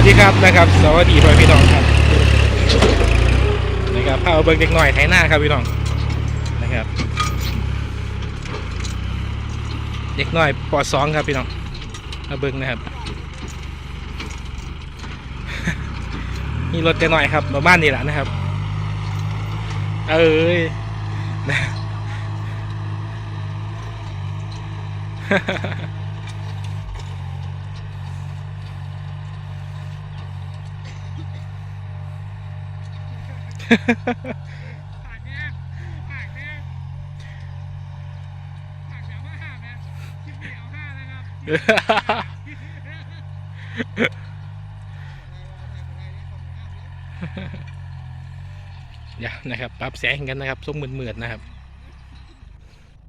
วัสดีครับนะครับสวัสดีพ่อพี่น้องครับนะครับพาเอาเบิกเด็กหน่อยไถหน้าครับพี่น้องนะครับ เด็กหน้อยปอสองครับพี่น้องมาเบิกนะครับมีรถเด็กหน่อยครับมาบ้านนี่แหละนะครับ เอ้ยนะ ปาก เนี้ยปากเนี้ยปากเดี๋ยวมาห้านะคลิปนี้เอาห้านะครับเดี๋ยวนะครับ ปรับแสงกันนะครับส้มเหมือนๆนะครับ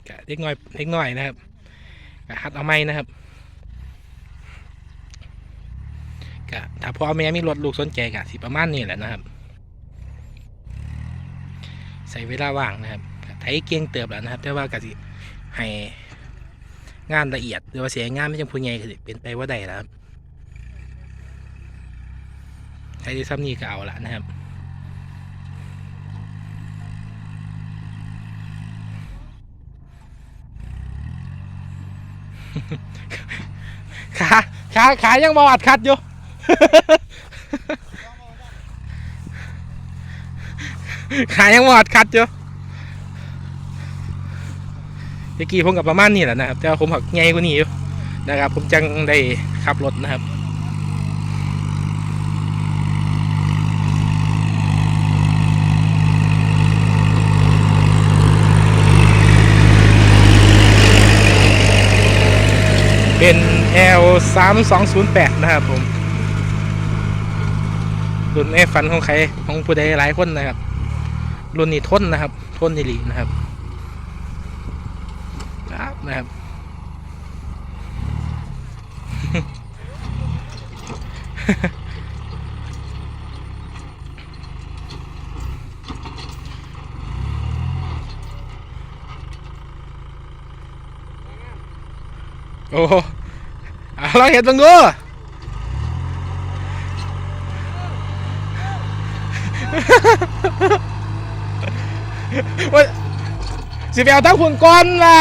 กะเล็กน้อยเล็กน้อยนะครับกะหัดเอาไม้นะครับกะถ้าพ่อแม่มีรถลูกสนใจกะสิประมาณนี้แหละนะครับ ใส่เวลาว่างนะครับไถเกียงเติบแล้วนะครับแต่ว่ากะสิให้งานละเอียดหรือว่าเสียงานไม่จังพูนใหญ่ก็เป็นไปว่าใดแล้วครับใช้ที่ซ้ำนี่ก็เอาละนะครับขาขาขายังบออัดคัดอยู่ ขายยังบอดคัดอยู่เมื่อกี้ผมกับประมาณนี้แหละนะครับ แต่ผมหักใหญ่กว่านี้อยู่นะครับ ผมจังได้ขับรถนะครับเป็น L 3 2 0 8นะครับผมรุ่นเอฟันของใครของผู้ใดหลายคนนะครับ รุ่นนี้ทนนะครับ ทนนิลีนะครับครับนะครับ โอ้โหเอาเราเห็นบ้งดู ว่าสิไปเอาทั้งหุ่นก้อนล่ะ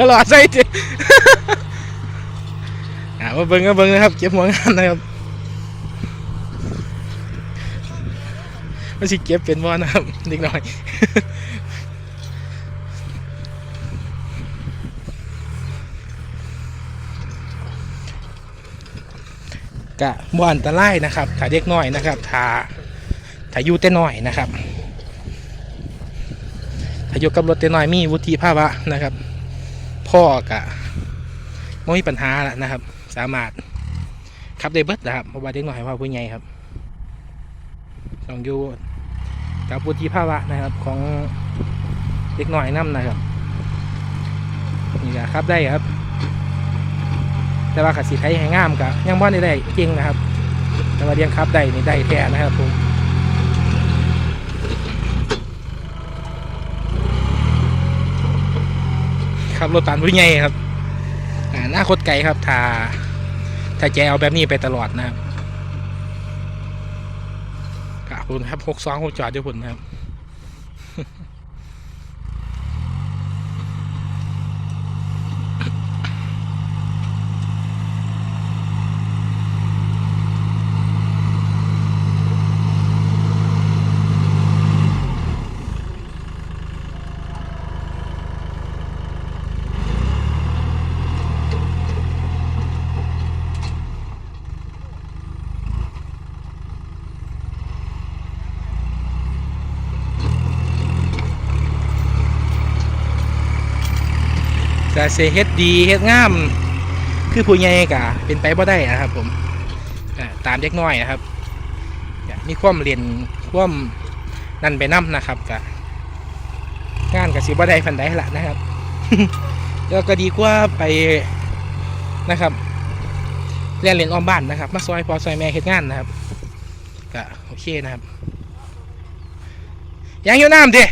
ตลอดใส่จิอ่ามาเบิ่งก็เบิ่งนะครับเก็บหัวงานนะครับมันสิเก็บเป็นบ่นะครับนิดหน่อยกะบ่อันตรายนะครับถ้าเด็กน้อยนะครับถ้า ถ้าอยู่แต่น้อยนะครับถ้าอยู่กับรถแต่น้อยมีวุฒิภาวะนะครับ พ่อกะไม่มีปัญหาแล้วนะครับ สามารถขับได้เบิดนะครับเพราะว่าเด็กน้อยว่าผู้ใหญ่ครับต้องอยู่กับวุฒิภาวะนะครับของเด็กน้อยนํนะครับนี่ก็ครับได้ครับแต่ว่าขัดสีไทยให้งามกะยังบ่ได้ได้เก่งนะครับ แต่ว่าเรียงครับได้นี่ได้แท้นะครับผมับรถตันผู้ใหญ่ครับอ่าหน้าคดไกลครับถ้าถ้าแจเอาแบบนี้ไปตลอดนะครับขอบคุณครับหกสองหกจอดอยู่พุ่นนะครับ แต่เสเฮ็ดดีเฮ็ดงาม คือผู้ใหญ่กะเป็นไปบ่ได้นะครับ ผมอ่าตามเด็กน้อยนะครับมีความเรียนความนั่นไปนํนะครับกะงานกับสิบ่ได้พันใดละนะครับแล้วก็ดีกว่าไปนะครับเรียนเรียนออมบ้านนะครับ มาซอยพอซอยแม่เฮ็ดงานนะครับก็โอเคนะครับยังอยู่น้ำดิ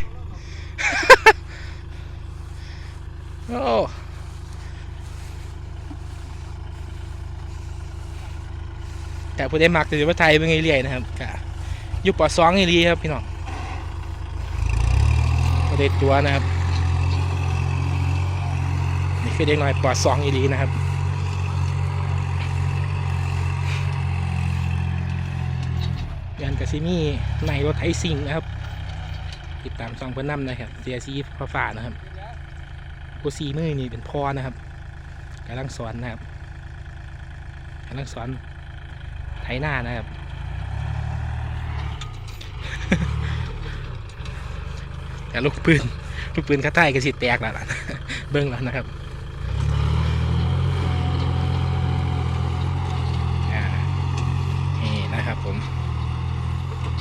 โอ้แต่ผู้ได้มักจะว่าไทยเป็นไงเรื่อยนะครับกะยู่ปอสองอีหลีครับพี่น้องผู้ได้ตัวนะครับ นี่คือเด็กน้อยปอสองอีหลีนะครับงานกาซิมี่ในรถไถซิงนะครับ ติดตามซองเพื่อนนำนะครับเสียซีฟ้าฟ้านะครับ โอซีมือนี่เป็นพ่อนะครับกำลังสอนนะครับกำลังสอนไถหน้านะครับ แต่ลูกปืนลูกปืนข้าใต้ก็สิแตกแล้วล่ะเบิ้งแล้วนะครับอ่านี่นะครับผม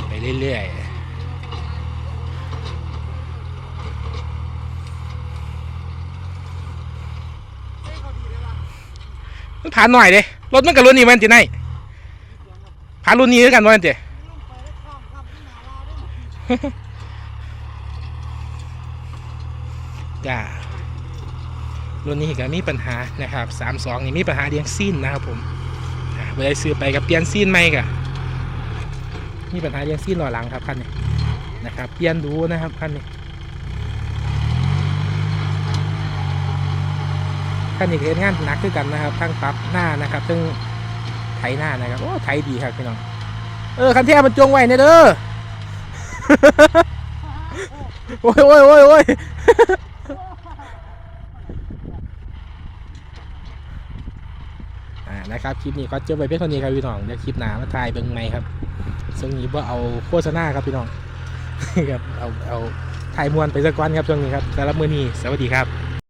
ไปเรื่อยๆ มันผ่านหน่อยเลยรถมันกับรุ่นนี้มันจะไหนผ่านรุ่นนี้ด้วยกันวันเจจ้ารุ่นนี้ก็มีปัญหานะครับสามสองนี่มีปัญหาเดียงสิ้นนะครับผมเวลาซื้อไปกับเปลี่ยนสิ้นไหมกะมีปัญหาเรื่องซีนหล่อหลังครับคันนี้นะครับเปลี่ยนดูนะครับคันนี้ คันนี้ก็เฮ็ดงานหนักด้วยกันนะครับทั้งปรับหน้านะครับทั้งไถหน้านะครับโอ้ไถดีครับพี่น้องเออคันแท้มันจงไว้เนี่ยเด้อโอ้ยโอ้ยโอ้ยโอ้ยอ่านะครับคลิปนี้ก็เจอไปเพียงเท่านี้ครับพี่น้องเดี๋ยวคลิปหน้ามาถ่ายเบิ่งใหม่ครับช่วงนี้ว่าเอาโฆษณาครับพี่น้องครับเอาเอาถ่ายมวนไปสักวันครับช่วงนี้ครับสำหรับมือนี้สวัสดีครับ